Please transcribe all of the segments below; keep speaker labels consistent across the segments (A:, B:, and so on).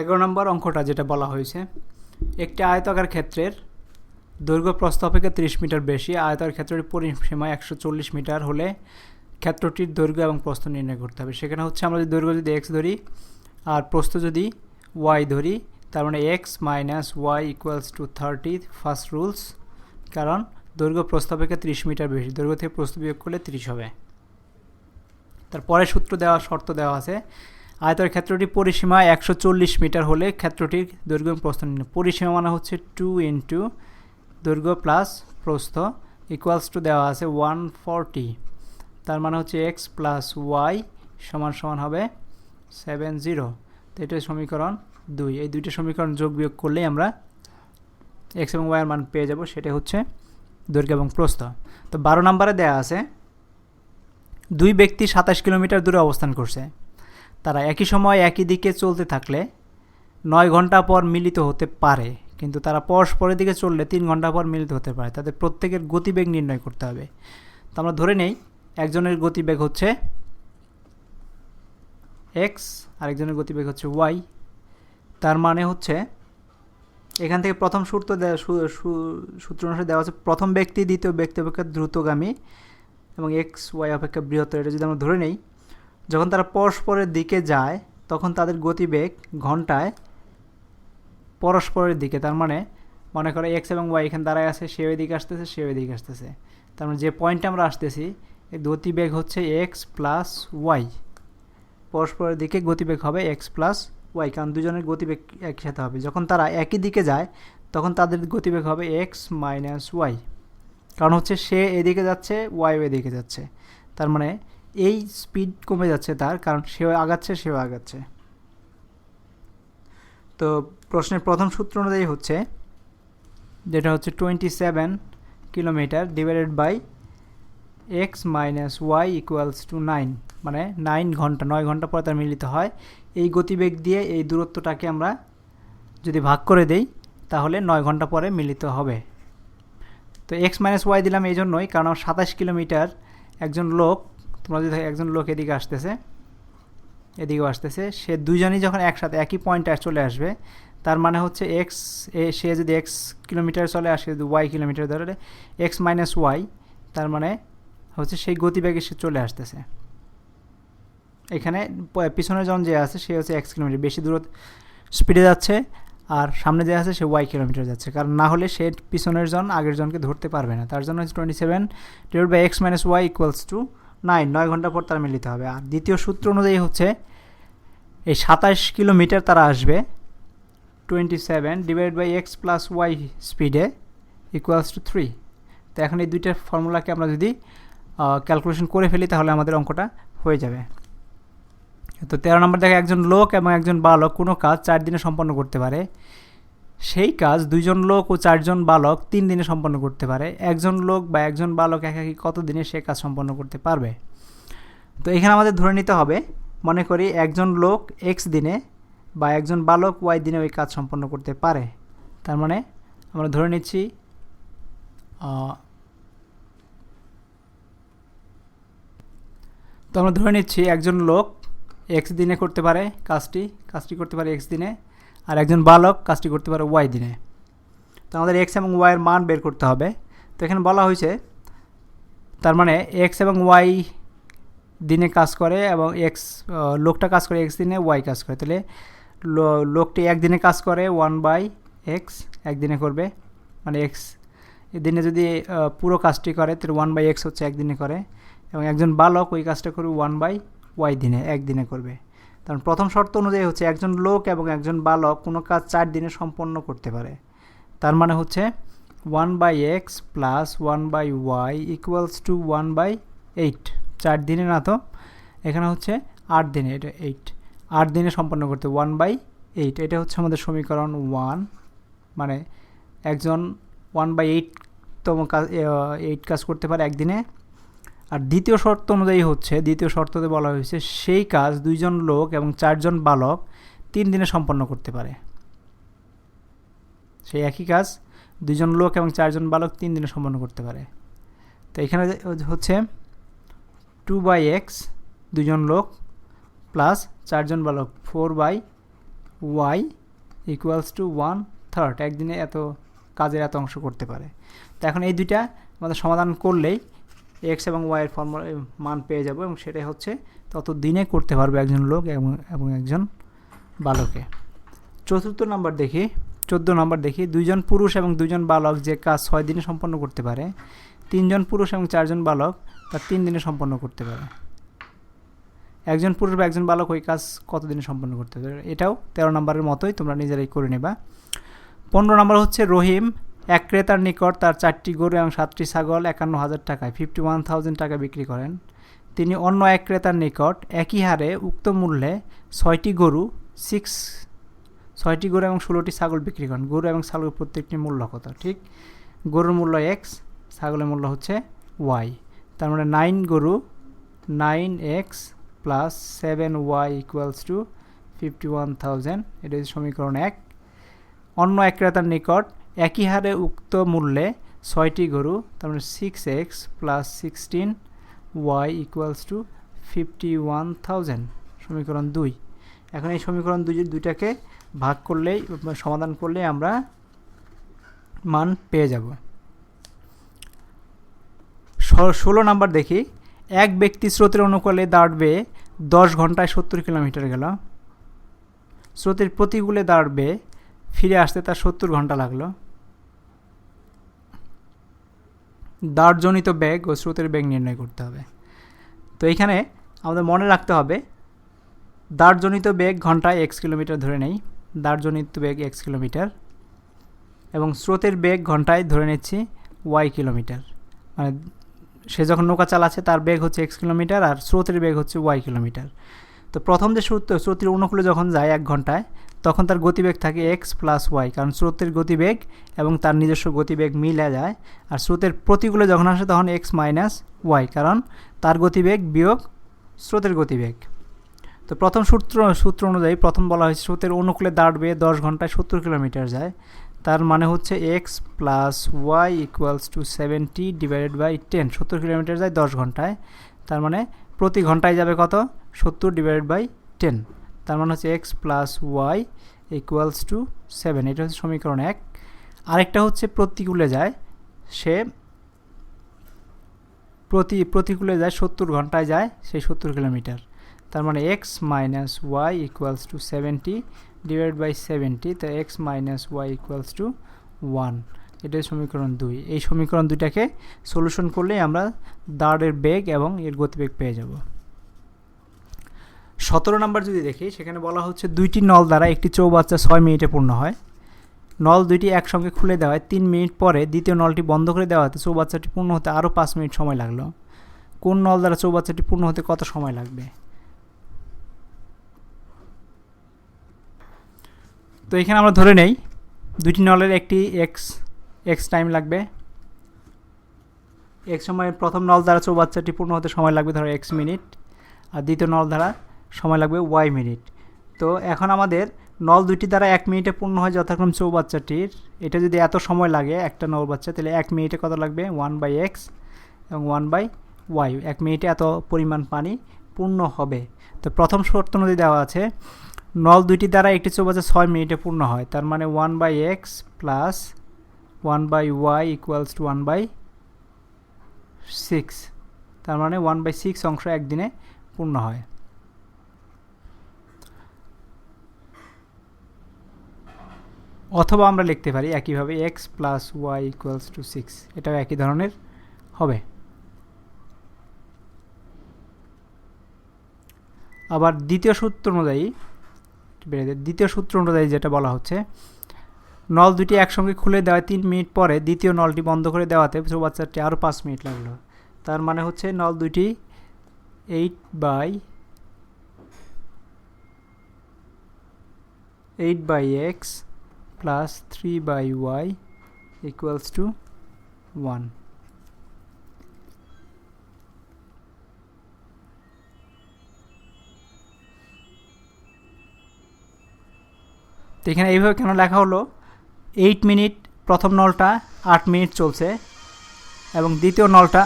A: এগারো নম্বর অঙ্কটা যেটা বলা হয়েছে, একটি আয়তাকার ক্ষেত্রের দৈর্ঘ্য প্রস্থ অপেক্ষা তিরিশ মিটার বেশি, আয়তাকার ক্ষেত্রের পরিসীমা একশো চল্লিশ মিটার হলে ক্ষেত্রটির দৈর্ঘ্য এবং প্রস্থ নির্ণয় করতে হবে। সেখানে হচ্ছে আমরা যদি দৈর্ঘ্য যদি এক্স ধরি আর প্রস্থ যদি ওয়াই ধরি, তার মানে X minus Y equals two thirty first rules কারণ দৈর্ঘ্য প্রস্থ অপেক্ষা তিরিশ মিটার বেশি, দৈর্ঘ্য থেকে প্রস্থ বিয়োগ করলে তিরিশ হবে। তারপরে সূত্র দেওয়া, শর্ত দেওয়া আছে আয়তার ক্ষেত্রটি পরিসীমা একশো চল্লিশ মিটার হলে ক্ষেত্রটির দৈর্ঘ্য প্রস্থ পরিসীমা মানে হচ্ছে টু ইন্টু দৈর্ঘ্য প্লাস প্রস্থ ইকুয়ালস টু দেওয়া আছে ওয়ান ফর্টি তার মানে হচ্ছে এক্স প্লাস ওয়াই সমান সমান হবে সেভেন জিরো তো এটা সমীকরণ দুই। এই দুইটা সমীকরণ যোগ বিয়োগ করলেই আমরা এক্স এবং ওয়াইয়ের মান পেয়ে যাব সেটা হচ্ছে দৈর্ঘ্য এবং প্রস্থ। তো বারো নম্বরে দেওয়া আছে, দুই ব্যক্তি সাতাশ কিলোমিটার দূরে অবস্থান করছে। তারা একই সময় একই দিকে চলতে থাকলে নয় ঘণ্টা পর মিলিত হতে পারে। কিন্তু তারা পরস্পরের দিকে চললে তিন ঘণ্টা পর মিলিত হতে পারে। তাদের প্রত্যেকের গতিবেগ নির্ণয় করতে হবে। তো আমরা ধরে নেই, একজনের গতিবেগ হচ্ছে এক্স আরেকজনের গতিবেগ হচ্ছে ওয়াই তার মানে হচ্ছে এখান থেকে প্রথম সূত্র সূত্র অনুসারে দেওয়া আছে প্রথম ব্যক্তি দ্বিতীয় ব্যক্তি অপেক্ষা দ্রুতগামী এবং এক্স ওয়াই অপেক্ষা বৃহত্তর। এটা যদি আমরা ধরে নেই যখন তারা পরস্পরের দিকে যায়, তখন তাদের গতিবেগ ঘন্টায় পরস্পরের দিকে। তার মানে মনে করে এক্স এবং ওয়াই এখানে দাঁড়ায় আছে, সে ওই দিকে আসতেছে, সে ওই দিকে আসতেছে। তার মানে যে পয়েন্টে আমরা আসতেছি এই গতিবেগ হচ্ছে এক্স প্লাস ওয়াই পরস্পরের দিকে গতিবেগ হবে এক্স প্লাস ওয়াই কারণ দুজনের গতিবেগ একসাথে হবে। যখন তারা একই দিকে যায়, তখন তাদের গতিবেগ হবে এক্স মাইনাস ওয়াই কারণ হচ্ছে সে এদিকে যাচ্ছে ওয়াই এদিকে যাচ্ছে। তার মানে এই স্পিড কমে যাচ্ছে তার, কারণ সেও আগাচ্ছে সেও আগাচ্ছে। তো প্রশ্নের প্রথম সূত্র অনুযায়ী হচ্ছে, যেটা হচ্ছে twenty seven kilometre divided by X minus Y equals two nine মানে নাইন ঘণ্টা, নয় ঘণ্টা পরে তার মিলিত হয়। এই গতিবেগ দিয়ে এই দূরত্বটাকে আমরা যদি ভাগ করে দেই, তাহলে নয় ঘণ্টা পরে মিলিত হবে। তো এক্স মাইনাস ওয়াই দিলাম এই জন্যই, কারণ সাতাশ কিলোমিটার একজন লোক তোমরা যদি একজন লোক এদিকে আসতেছে, এদিকেও আসতেছে, সে দুজনই যখন একসাথে একই পয়েন্টে চলে আসবে, তার মানে হচ্ছে এক্স এ, সে যদি এক্স কিলোমিটার চলে আসে, যদি ওয়াই কিলোমিটার ধরে এক্স মাইনাস ওয়াই তার মানে হচ্ছে সেই গতিবেগে সে চলে আসতেছে। এখানে প- পিছনের জন যে আছে, সে হচ্ছে এক্স কিলোমিটার বেশি দূরত স্পিডে যাচ্ছে, আর সামনে যে আছে, সে ওয়াই কিলোমিটার যাচ্ছে, কারণ না হলে সে পিছনের জন আগের জনকে ধরতে পারবে না। তার জন্য twenty seven divide by X minus Y equals two nine নয় ঘণ্টা পর তারা মিলিত হবে। আর দ্বিতীয় সূত্র অনুযায়ী হচ্ছে, এই সাতাশ কিলোমিটার তারা আসবে twenty seven divide by X plus Y স্পিডে ইকুয়ালস টু থ্রি তো এখন এই দুইটার ফর্মুলাকে আমরা যদি ক্যালকুলেশন করে ফেলি, তাহলে আমাদের অঙ্কটা হয়ে যাবে। তো তেরো নম্বর দেখে, একজন লোক এবং একজন বালক কোনো কাজ চার দিনে সম্পন্ন করতে পারে। সেই কাজ দুইজন লোক ও চারজন বালক তিন দিনে সম্পন্ন করতে পারে। একজন লোক বা একজন বালক একাকি কত দিনে সে কাজ সম্পন্ন করতে পারবে? তো এখানে আমাদের ধরে নিতে হবে, মনে করি একজন লোক এক্স দিনে বা একজন বালক ওয়াই দিনে ওই কাজ সম্পন্ন করতে পারে। তার মানে আমরা ধরে নিচ্ছি তো আমরা ধরে নিচ্ছি একজন লোক এক্স দিনে করতে পারে কাজটি কাজটি করতে পারে এক্স দিনে। আর একজন বালক কাজটি করতে পারে ওয়াই দিনে। তো আমাদের এক্স এবং ওয়াইয়ের মান বের করতে হবে। তো এখানে বলা হয়েছে, তার মানে এক্স এবং ওয়াই দিনে কাজ করে এবং এক্স লোকটা কাজ করে এক্স দিনে ওয়াই কাজ করে। তাহলে লোকটি একদিনে কাজ করে ওয়ান বাই এক্স একদিনে করবে। মানে এক্স দিনে যদি পুরো কাজটি করে, তাহলে ওয়ান বাই এক্স হচ্ছে একদিনে করে। এবং একজন বালক ওই কাজটা করবে ওয়ান বাই ওয়াই দিনে একদিনে করবে। কারণ প্রথম শর্ত অনুযায়ী হচ্ছে একজন লোক এবং একজন বালক কোনো কাজ চার দিনে সম্পন্ন করতে পারে। তার মানে হচ্ছে one by X plus one by Y equals two one by eight চার দিনে না তো? এখানে হচ্ছে আট দিনে, এটা এইট আট দিনে সম্পন্ন করতে ওয়ান বাই এইট এটা হচ্ছে আমাদের সমীকরণ ওয়ান মানে একজন ওয়ান বাই এইট এইটতম কাজ এইট কাজ করতে পারে একদিনে। আর দ্বিতীয় শর্ত অনুযায়ী হচ্ছে, দ্বিতীয় শর্ততে বলা হয়েছে, সেই কাজ দুইজন লোক এবং চারজন বালক তিন দিনে সম্পন্ন করতে পারে। সেই একই কাজ দুইজন লোক এবং চারজন বালক তিন দিনে সম্পন্ন করতে পারে। তো এখানে হচ্ছে টু বাই এক্স দুজন লোক প্লাস চারজন বালক four by y equals to one third একদিনে এত কাজের এত অংশ করতে পারে। তো এখন এই দুইটা আমাদের সমাধান করলেই এক্স এবং ওয়াইয়ের ফর্মুলা মান পেয়ে যাব এবং সেটাই হচ্ছে তত দিনে করতে পারবে একজন লোক এবং এবং একজন বালকে। চতুর্থ নাম্বার দেখি, চোদ্দ নাম্বার দেখি। দুইজন পুরুষ এবং দুইজন বালক যে কাজ ছয় দিনে সম্পন্ন করতে পারে, তিনজন পুরুষ এবং চারজন বালক তা তিন দিনে সম্পন্ন করতে পারে। একজন পুরুষ বা একজন বালক ওই কাজ কত দিনে সম্পন্ন করতে পারে? এটাও তেরো নম্বরের মতোই, তোমরা নিজেরাই করে নেবা। পনেরো নম্বর হচ্ছে রহিম এক ক্রেতার নিকট তার চারটি গরু এবং সাতটি ছাগল একান্ন হাজার টাকায় ফিফটি ওয়ান থাউজেন্ড টাকা বিক্রি করেন। তিনি অন্য এক ক্রেতার নিকট একই হারে উক্ত মূল্যে ছয়টি গরু সিক্স ছয়টি গরু এবং ষোলোটি ছাগল বিক্রি করেন। গরু এবং ছাগলের প্রত্যেকটি মূল্য কত? ঠিক, গরুর মূল্য এক্স ছাগলের মূল্য হচ্ছে ওয়াই তার মানে নাইন গরু nine x plus seven y equals to fifty one thousand এটা হচ্ছে সমীকরণ এক। অন্য এক ক্রেতার নিকট একই হারে উক্ত মূল্যে ছয়টি গরু, তার মানে six x plus sixteen y equals to fifty one thousand সমীকরণ দুই। এখন এই সমীকরণ দুই দুইটাকে ভাগ করলেই সমাধান করলেই আমরা মান পেয়ে যাব। ষোলো নাম্বার দেখি। এক ব্যক্তি স্রোতের অনুকূলে দাঁড়বে দশ ঘন্টায় সত্তর কিলোমিটার গেল। স্রোতের প্রতিকূলে দাঁড়বে, ফিরে আসতে তার সত্তর ঘণ্টা লাগল। দাঁড়জনিত ব্যাগ ও স্রোতের ব্যাগ নির্ণয় করতে হবে। তো এইখানে আমাদের মনে রাখতে হবে দাঁড়জনিত বেগ ঘন্টায় এক্স কিলোমিটার ধরে নেই দাঁড়জনিত বেগ এক্স কিলোমিটার, এবং স্রোতের বেগ ঘন্টায় ধরে নিচ্ছি ওয়াই কিলোমিটার। মানে সে যখন নৌকা চালাচ্ছে, তার বেগ হচ্ছে এক্স কিলোমিটার আর স্রোতের বেগ হচ্ছে ওয়াই কিলোমিটার। তো প্রথম যে স্রোত স্রোতের অনুকূলে যখন যায় এক ঘন্টায় তখন তার গতিবেগ থাকে এক্স প্লাস ওয়াই কারণ স্রোতের গতিবেগ এবং তার নিজস্ব গতিবেগ মিলে যায়। আর স্রোতের প্রতিকূলে যখন আসে তখন এক্স মাইনাস ওয়াই কারণ তার গতিবেগ বিয়োগ স্রোতের গতিবেগ। তো প্রথম সূত্র সূত্র অনুযায়ী প্রথম বলা হয়েছে স্রোতের অনুকূলে দাঁড়বে দশ ঘন্টায় সত্তর কিলোমিটার যায়। তার মানে হচ্ছে x plus y equals to seventy divided by ten সত্তর কিলোমিটার যায় দশ ঘন্টায়। তার মানে প্রতি ঘন্টায় যাবে কত? সত্তর ডিভাইডেড বাই টেন তার মানে হচ্ছে x plus y equals to seven এটা হচ্ছে সমীকরণ এক। আরেকটা হচ্ছে প্রতিকূলে যায়, সে প্রতি, প্রতিকূলে যায় সত্তর ঘন্টায় যায় সেই সত্তর কিলোমিটার। তার মানে x minus y equals to seventy divide by seventy তো x minus y equals to one এটাই সমীকরণ দুই। এই সমীকরণ দুইটাকে সলিউশন করলেই আমরা দাঁড়ের বেগ এবং এর গতিবেগ পেয়ে যাব। সতেরো নম্বর যদি দেখি, সেখানে বলা হচ্ছে দুইটি নল দ্বারা একটি চৌবাচ্চা ছয় মিনিটে পূর্ণ হয়। নল দুইটি একসঙ্গে খুলে দেওয়ায় তিন মিনিট পরে দ্বিতীয় নলটি বন্ধ করে দেওয়াতে চৌবাচ্চাটি পূর্ণ হতে আরও পাঁচ মিনিট সময় লাগল। কোন নল দ্বারা চৌবাচ্চাটি পূর্ণ হতে কত সময় লাগবে? তো এখানে আমরা ধরে নেই, দুইটি নলের একটি এক্স এক্স টাইম লাগবে। এক সময় প্রথম নল দ্বারা চৌবাচ্চাটি পূর্ণ হতে সময় লাগবে ধরো এক্স মিনিট, আর দ্বিতীয় নল দ্বারা সময় লাগবে ওয়াই মিনিট। তো এখন আমাদের নল দুইটি দ্বারা এক মিনিটে পূর্ণ হয় যথাক্রম চৌবাচ্চাটির। এটা যদি এত সময় লাগে একটা নল বাচ্চা, তাহলে এক মিনিটে কত লাগবে? ওয়ান বাই এক্স এবং ওয়ান বাই ওয়াই। এক মিনিটে এত পরিমাণ পানি পূর্ণ হবে। তো প্রথম শর্ত অনুযায়ী দেওয়া আছে, নল দুইটি দ্বারা একটি চৌবাচ্চা ছয় মিনিটে পূর্ণ হয়। তার মানে one by x plus one by y equals to one by six. তার মানে ওয়ান বাই সিক্স অংশ একদিনে পূর্ণ হয়। অথবা আমরা লিখতে পারি একইভাবে x plus y equals to six এটাও একই ধরনের হবে। আবার দ্বিতীয় সূত্র অনুযায়ী দ্বিতীয় সূত্র অনুযায়ী যেটা বলা হচ্ছে, নল দুটি একসঙ্গে খুলে দেওয়ায় তিন মিনিট পরে দ্বিতীয় নলটি বন্ধ করে দেওয়াতে চৌবাচ্চাটি আরও পাঁচ মিনিট লাগল। তার মানে হচ্ছে নল দুইটি eight by eight by x plus three by y equals to one তো এখানে এইভাবে কেন লেখা হলো? এইট মিনিট প্রথম নলটা আট মিনিট চলছে এবং দ্বিতীয় নলটা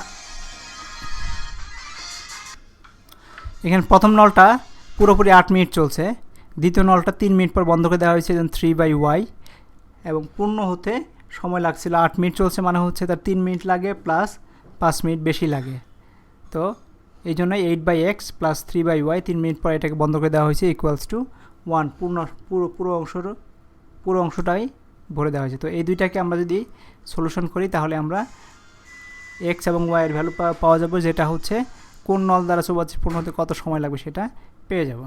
A: এখানে প্রথম নলটা পুরোপুরি আট মিনিট চলছে, দ্বিতীয় নলটা তিন মিনিট পর বন্ধ করে দেওয়া হয়েছে যেন থ্রি বাই ওয়াই এবং পূর্ণ হতে সময় লাগছিল আট মিনিট চলছে মানে হচ্ছে তার তিন মিনিট লাগে প্লাস পাঁচ মিনিট বেশি লাগে। তো এই জন্য eight by x plus three by y তিন মিনিট পর এটাকে বন্ধ করে দেওয়া হয়েছে ইকুয়ালস টু ওয়ান পূর্ণ, পুরো পুরো অংশর, পুরো অংশটাই ভরে দেওয়া হয়েছে। তো এই দুইটাকে আমরা যদি সলিউশন করি, তাহলে আমরা এক্স এবং ওয়াইয়ের ভ্যালু পাওয়া যাবে, যেটা হচ্ছে কোন নল দ্বারা চৌবাচ্চা পূর্ণ হতে কত সময় লাগবে সেটা পেয়ে যাব।